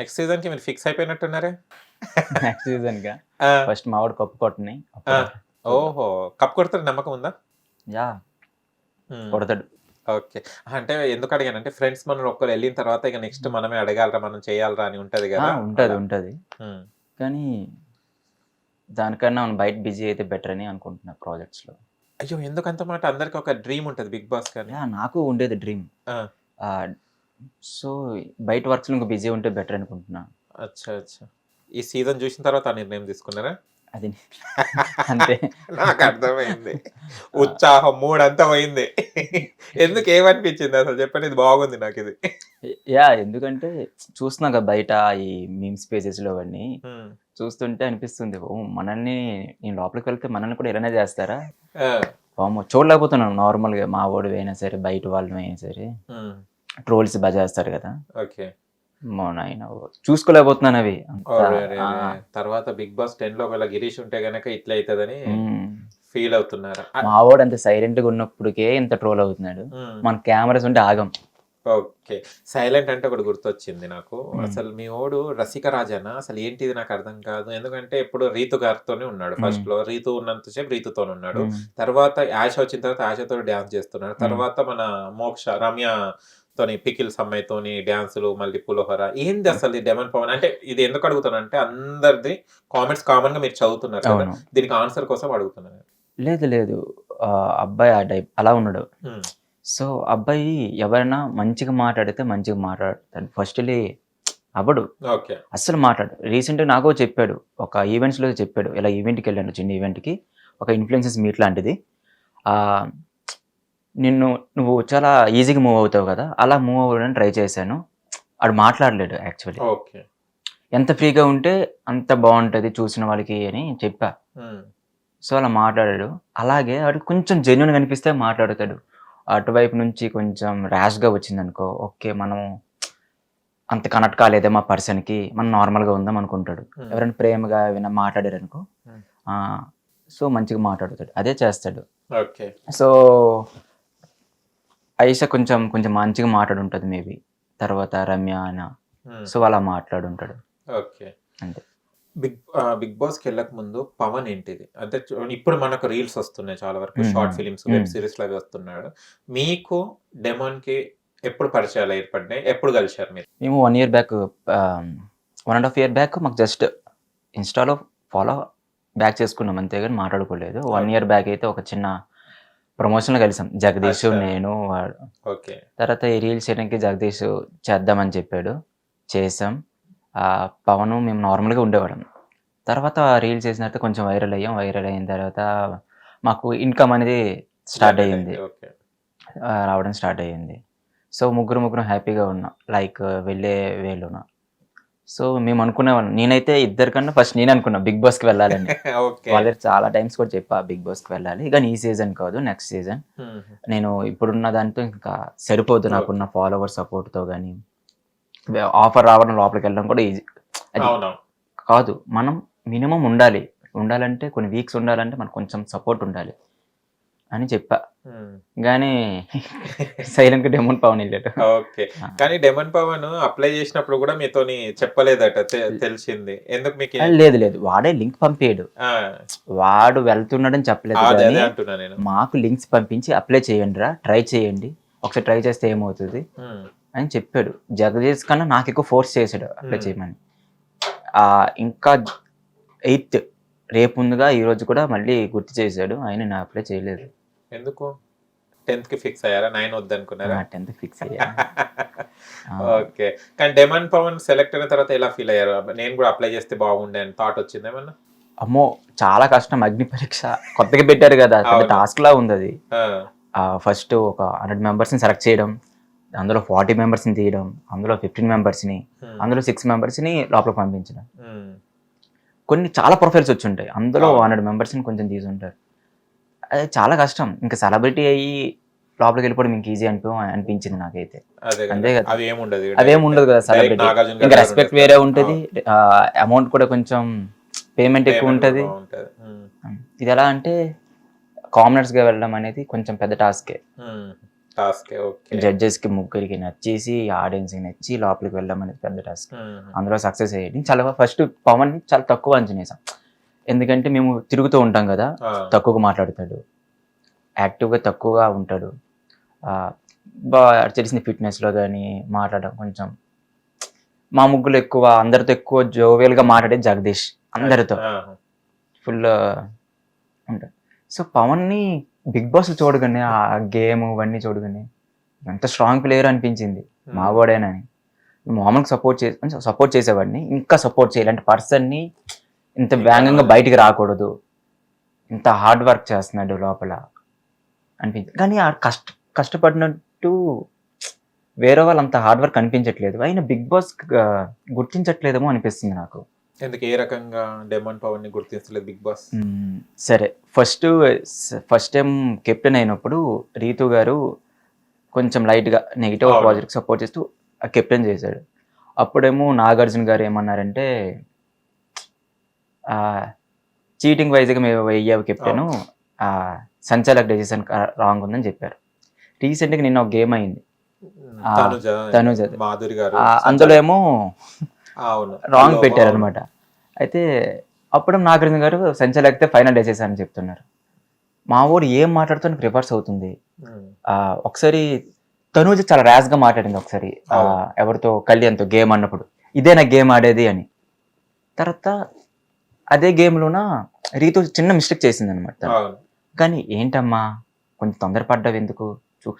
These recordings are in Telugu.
నెక్స్ట్ సీజన్కి మీరు ఫిక్స్ అయిపోయినట్టున్నారే? నెక్స్ట్ సీజన్గా ఫస్ట్ మా వాడు కప్పు కొట్టని. ఓహో. కప్ కొడతారు నమ్మకం ఉందా? యా. కొడతాడు. ఓకే. అంటే ఎందుకు అడిగానంటే ఫ్రెండ్స్ మనం ఒక్కరు వెళ్ళిన తర్వాత ఇక నెక్స్ట్ మనమే అడగాలరా మనం చేయాలరా అని ఉంటది కదా. ఉంటది. ఉంటది. కానీ దానికన్నా మనం బయట బిజీ అయితే బెటర్ అని అనుకుంటున్నా ప్రాజెక్ట్స్లో. అయ్యో ఎందుకు అంత మాట? అందరికి ఒక డ్రీమ్ ఉంటది బిగ్ బాస్ కానీ. నాకు ఉండేది డ్రీమ్. సో బయట వర్క్స్లో ఇంకా బిజీ ఉంటే బెటర్ అనుకుంటున్నా. అచ్చా అచ్చా. ఈ సీజన్ చూసిన తర్వాత ఆ నిర్ణయం తీసుకున్నారా? అది అంతే. నాకు అర్థమైంది. ఉత్సాహం మూడ్ అంతా పోయింది ఎందుకు ఏమనిపించింది అసలు? చెప్పండి ఇది బాగుంది నాకు ఇది. యా ఎందుకంటే చూస్తున్నా కదా బయట ఈ మీమ్స్ పేజెస్లో అవన్నీ. చూస్తుంటే అనిపిస్తుంది ఓ మనల్ని నేను లోపలికి వెళ్తే మనల్ని కూడా ఇలానే చేస్తారా? ఆ, వామ్మో చూడలేకపోతున్నాం నార్మల్గా మా వాడు అయినా సరే బయట వాళ్ళు అయినా సరే. ట్రోల్స్ బాగా చేస్తారు కదా. ఓకే. చూసుకోలేకపోతున్నాను అవి. తర్వాత బిగ్ బాస్ టెన్లో ఒకవేళ గిరీష్ ఉంటే గనక ఇట్లా అవుతుందని. ఫీల్ అవుతున్నారా. మా వాడు అంత సైలెంట్గా ఉన్నప్పటికే ఇంత ట్రోల్ అవుతున్నాడు. మన కెమెరాస్ ఉంటే ఆగం. ఓకే. సైలెంట్ అంటే ఒకటి గుర్తొచ్చింది నాకు. అసలు మీ ఓడు రసిక రాజానా? అసలు ఏంటిది నాకు అర్థం కాదు. ఎందుకంటే ఎప్పుడు రీతు గారితోనే ఉన్నాడు. ఫస్ట్లో రీతు ఉన్నంతసేపు రీతుతోనే ఉన్నాడు. తర్వాత యాష వచ్చిన తర్వాత యాషతో డాన్స్ చేస్తున్నాడు. తర్వాత మన మోక్ష రమ్య తోని పికిల్స్ అమ్మాయితోని డాన్సులు మళ్ళీ పులిహోర. ఏంది అసలు ఈ డెమన్ పవన్? అంటే ఇది ఎందుకు అడుగుతానంటే అందరిది కామెంట్స్ కామన్గా మీరు చదువుతున్నారు కదా. దీనికి ఆన్సర్ కోసం అడుగుతున్నాను. లేదు లేదు. అబ్బాయి ఆ టైప్ అలా ఉన్నాడు మ్మ్. సో అబ్బాయి ఎవరైనా మంచిగా మాట్లాడితే మంచిగా మాట్లాడతాడు. ఫస్ట్లీ అవ్వడు. ఓకే. అస్సలు మాట్లాడు రీసెంట్గా నాకు చెప్పాడు. ఒక ఈవెంట్స్లో చెప్పాడు. ఇలా ఈవెంట్కి వెళ్ళాను చిన్న ఈవెంట్కి ఒక ఇన్ఫ్లుయెన్సెస్ మీట్ లాంటిది. ఆ, నిన్ను నువ్వు చాలా ఈజీగా మూవ్ అవుతావు కదా అలా మూవ్ అవ్వడానికి ట్రై చేశాను. ఆడు మాట్లాడలేడు యాక్చువల్లీ ఎంత ఫ్రీగా ఉంటే అంత బాగుంటుంది చూసిన వాళ్ళకి అని చెప్పా. సో అలా మాట్లాడాడు. అలాగే వాడు కొంచెం జెన్యున్ కనిపిస్తే మాట్లాడతాడు. అటువైపు నుంచి కొంచెం ర్యాష్గా వచ్చింది అనుకో ఓకే మనం అంత కనెక్ట్ కాలేదే మా పర్సన్కి మనం నార్మల్గా ఉందాం అనుకుంటాడు. ఎవరైనా ప్రేమగా ఏమైనా మాట్లాడారు అనుకో. సో మంచిగా మాట్లాడుతాడు. అదే చేస్తాడు. సో ఐష కొంచెం కొంచెం మంచిగా మాట్లాడుంటుంది మేబీ. తర్వాత రమ్య ఆయన మ్మ్. సో అలా మాట్లాడుంటాడు. ఓకే. అంతే. బిగ్ బిగ్ బాస్కి వెళ్ళక ముందు పవన్ ఏంటిది? అంటే ఇప్పుడు మనకు రీల్స్ వస్తున్నాయి చాలా వరకు. మ్మ్. Short films. వెబ్ సిరీస్ లాగా వస్తున్నాడు. మీకు డెమోన్కి ఎప్పుడు పరిచయాలు ఏర్పడినాయి? ఎప్పుడు కలిశారు మీరు? మేము one year back one and half year back మాకు జస్ట్ ఇన్స్టాలో ఫాలో బ్యాక్ చేసుకున్నాం. అంతే కానీ మాట్లాడుకోలేదు. వన్. ఇయర్ బ్యాక్ అయితే ఒక చిన్న ప్రమోషన్లో కలిసాం. జగదీష్. నేను వాడు. ఓకే. తర్వాత ఈ రీల్స్ చేయడానికి జగదీష్ చేద్దామని చెప్పాడు. చేసాం. ఆ, పవన్ మేము నార్మల్గా ఉండేవాళ్ళం. తర్వాత రీల్స్ చేసిన తర్వాత కొంచెం వైరల్ అయ్యాం. వైరల్ అయిన తర్వాత మాకు ఇన్కమ్ అనేది స్టార్ట్ అయ్యింది. రావడం స్టార్ట్ అయ్యింది. సో ముగ్గురు ముగ్గురు హ్యాపీగా ఉన్నాం. లైక్ వెళ్ళే వేలున. సో మేము అనుకునేవాళ్ళం నేనైతే ఇద్దరికన్నా ఫస్ట్ నేను అనుకున్నా బిగ్ బాస్కి వెళ్ళాలని. ఓకే. వాళ్ళకి చాలా టైమ్స్ కూడా చెప్పా బిగ్ బాస్కి వెళ్ళాలి. కానీ ఈ సీజన్ కాదు నెక్స్ట్ సీజన్. నేను ఇప్పుడున్న దాంతో ఇంకా సరిపోదు నాకున్న ఫాలోవర్ సపోర్ట్తో కానీ ఆఫర్ రావడం లోపలికి వెళ్ళడం కూడా ఈజీ అది కాదు మనం మినిమం ఉండాలి. ఉండాలంటే కొన్ని వీక్స్ ఉండాలంటే మనకు కొంచెం సపోర్ట్ ఉండాలి అని చెప్పా. కానీ సైలెంట్గా డెమోన్ పవన్ వెళ్ళాడు ఓకే. కానీ డెమన్ పవన్ అప్లై చేసినప్పుడు కూడా మీతోని చెప్పలేదట తెలిసింది. ఎందుకు మీకు? లేదు లేదు. వాడే లింక్ పంపాడు వాడు వెళ్తున్నాడని చెప్పలేదు మాకు లింక్స్ పంపించి అప్లై చేయండి రా ట్రై చేయండి. ఒకసారి ట్రై చేస్తే ఏమవుతుంది. అని చెప్పాడు. జగదీష్ కన్నా నాకు ఎక్కువ ఫోర్స్ చేశాడు అప్లై. చేయమని. ఆ, ఇంకా ఎయిత్ రేపు ముందుగా ఈ రోజు కూడా మళ్ళీ గుర్తు చేశాడు. ఆయన నేను అప్లై చేయలేదు. ఎందుకు? టెన్త్కి ఫిక్స్ అయ్యారా? నైన్ వద్దనుకున్నారా? టెన్త్ ఫిక్స్ అయ్యా. ఓకే. కానీ డెమన్ పవన్ సెలెక్ట్ అయిన తర్వాత ఎలా ఫీల్ అయ్యారు? నేను కూడా అప్లై చేస్తే బాగుండే అని థాట్ వచ్చింది ఏమన్నా? అమ్మో చాలా కష్టం అగ్ని పరీక్ష. కొత్తగా పెట్టారు కదా. టాస్క్ లా ఉంది అది. ఫస్ట్ ఒక హండ్రెడ్ మెంబర్స్ని సెలెక్ట్ చేయడం అందులో ఫార్టీ మెంబర్స్ని తీయడం అందులో ఫిఫ్టీన్ మెంబర్స్ని మ్మ్. అందులో సిక్స్ మెంబర్స్ని లోపల పంపించడం. మ్మ్. కొన్ని చాలా ప్రొఫైల్స్ వచ్చి ఉంటాయి. అందులో. హండ్రెడ్ మెంబర్స్ని కొంచెం తీసుంటారు అది చాలా కష్టం. ఇంకా సెలబ్రిటీ అయ్యి లోపలికి వెళ్ళిపోవడం ఇంక ఈజీ అనిపి అనిపించింది నాకైతే. అంతే కదా. అదేం ఉండదు కదా సెలబ్రిటీ. ఇంకా రెస్పెక్ట్. వేరే ఉంటుంది. అమౌంట్ కూడా కొంచెం పేమెంట్ ఎక్కువ ఉంటుంది. బాగుంటది. మ్మ్. ఇది ఎలా అంటే కామనర్స్గా వెళ్ళడం అనేది కొంచెం పెద్ద టాస్కే జడ్జెస్కి ముగ్గురికి నచ్చేసి ఆడియన్స్కి నచ్చి లోపలికి వెళ్ళడం అనేది పెద్ద టాస్క్ అందులో సక్సెస్ అయ్యేది. చాలా ఫస్ట్ పవన్ చాలా తక్కువ అంచనేసాం ఎందుకంటే మేము తిరుగుతూ ఉంటాం కదా తక్కువగా మాట్లాడతాడు. యాక్టివ్గా తక్కువగా ఉంటాడు. బాగా తెలిసిన ఫిట్నెస్లో కానీ మాట్లాడడం కొంచెం మా ముగ్గులు ఎక్కువ అందరితో ఎక్కువ జోవియల్గా మాట్లాడే జగదీష్ అందరితో. ఫుల్ ఉంటాడు సో పవన్ని బిగ్ బాస్ చూడగానే ఆ గేమ్ ఇవన్నీ చూడగానే ఎంత స్ట్రాంగ్ ప్లేయర్ అనిపించింది. మావాడేనని మామూలుగా సపోర్ట్ చేసి సపోర్ట్ చేసేవాడిని. ఇంకా సపోర్ట్ చేయాలి. అంటే పర్సన్ని ఇంత వేగంగా బయటికి రాకూడదు. ఇంత హార్డ్ వర్క్ చేస్తున్నాడు లోపల. అనిపించింది కానీ ఆ కష్ట కష్టపడినట్టు వేరే వాళ్ళు అంత హార్డ్ వర్క్ అనిపించట్లేదు. అయినా బిగ్ బాస్ గుర్తించట్లేదేమో అనిపిస్తుంది నాకు. ఎందుకు ఏ రకంగా డెమన్ పవన్ని గుర్తించలేదు బిగ్ బాస్. సరే ఫస్ట్ ఫస్ట్ టైం కెప్టెన్ అయినప్పుడు రీతు గారు కొంచెం లైట్గా నెగిటివ్. ప్రాజెక్ట్ సపోర్ట్ చేస్తూ ఆ కెప్టెన్ చేశాడు. అప్పుడేమో నాగార్జున గారు ఏమన్నారంటే చీటింగ్ వైజ్గా మేము వెయ్యావు కెప్టెన్ సంచాలక్ డెసిషన్ రాంగ్ ఉందని చెప్పారు. రీసెంట్గా నిన్న ఒక గేమ్ అయింది. తనుజ అందులో ఏమో రాంగ్ పెట్టారు. అనమాట అయితే అప్పుడు నాగార్జున గారు సంచలేకపోతే ఫైనల్ చేసేసారని చెప్తున్నారు. మా ఊరు ఏం మాట్లాడుతూ రివర్స్ అవుతుంది. ఒకసారి తనూజ చాలా ర్యాష్గా మాట్లాడింది ఒకసారి. ఎవరితో కళ్యాణ్తో గేమ్ అన్నప్పుడు ఇదే నా గేమ్ ఆడేది అని. తర్వాత అదే గేమ్లోన రీతు చిన్న మిస్టేక్ చేసింది అనమాట కానీ ఏంటమ్మా కొంచెం తొందరపడ్డావు ఎందుకు? చూ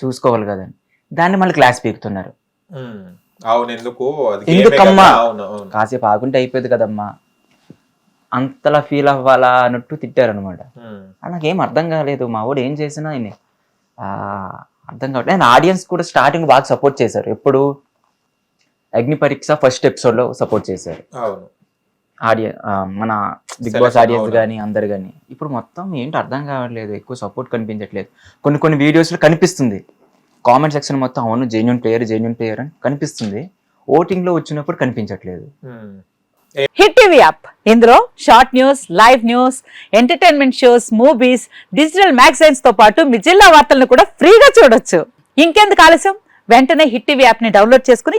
చూసుకోవాలి కదా దాన్ని మళ్ళీ క్లాస్ పీకుతున్నారు. అవును ఎందుకు? ఎందుకమ్మా? కాసేపు ఆగుంటే అయిపోయేది కదమ్మా. అంతలా ఫీల్ అవ్వాలా అన్నట్టు తిట్టారనమాట నాకేం అర్థం కాలేదు. మా వాడు ఏం చేసినా ఆయన. అర్థం కావట్లేదు ఆయన ఆడియన్స్ కూడా స్టార్టింగ్ బాగా సపోర్ట్ చేశారు. ఎప్పుడు అగ్ని పరీక్ష ఫస్ట్ ఎపిసోడ్లో సపోర్ట్ చేశారు. అవును. ఆడియన్ మన బిగ్ బాస్ ఆడియన్స్. కానీ అందరు కానీ ఇప్పుడు మొత్తం ఏంటి అర్థం కావట్లేదు. ఎక్కువ సపోర్ట్ కనిపించట్లేదు. కొన్ని కొన్ని videos లో కనిపిస్తుంది. కామెంట్ సెక్షన్ మొత్తం అవును జెన్యున్ ప్లేయర్ జెన్యున్ ప్లేయర్ అని కనిపిస్తుంది. ఓటింగ్లో వచ్చినప్పుడు కనిపించట్లేదు. హిట్ టీవీ యాప్ ఇందులో short news live news entertainment shows movies digital మ్యాగజైన్స్తో పాటు మీ జిల్లా వార్తలను కూడా ఫ్రీగా చూడొచ్చు. ఇంకెందుకు ఆలస్యం? వెంటనే హిట్ టీవీ యాప్ని డౌన్లోడ్ చేసుకుని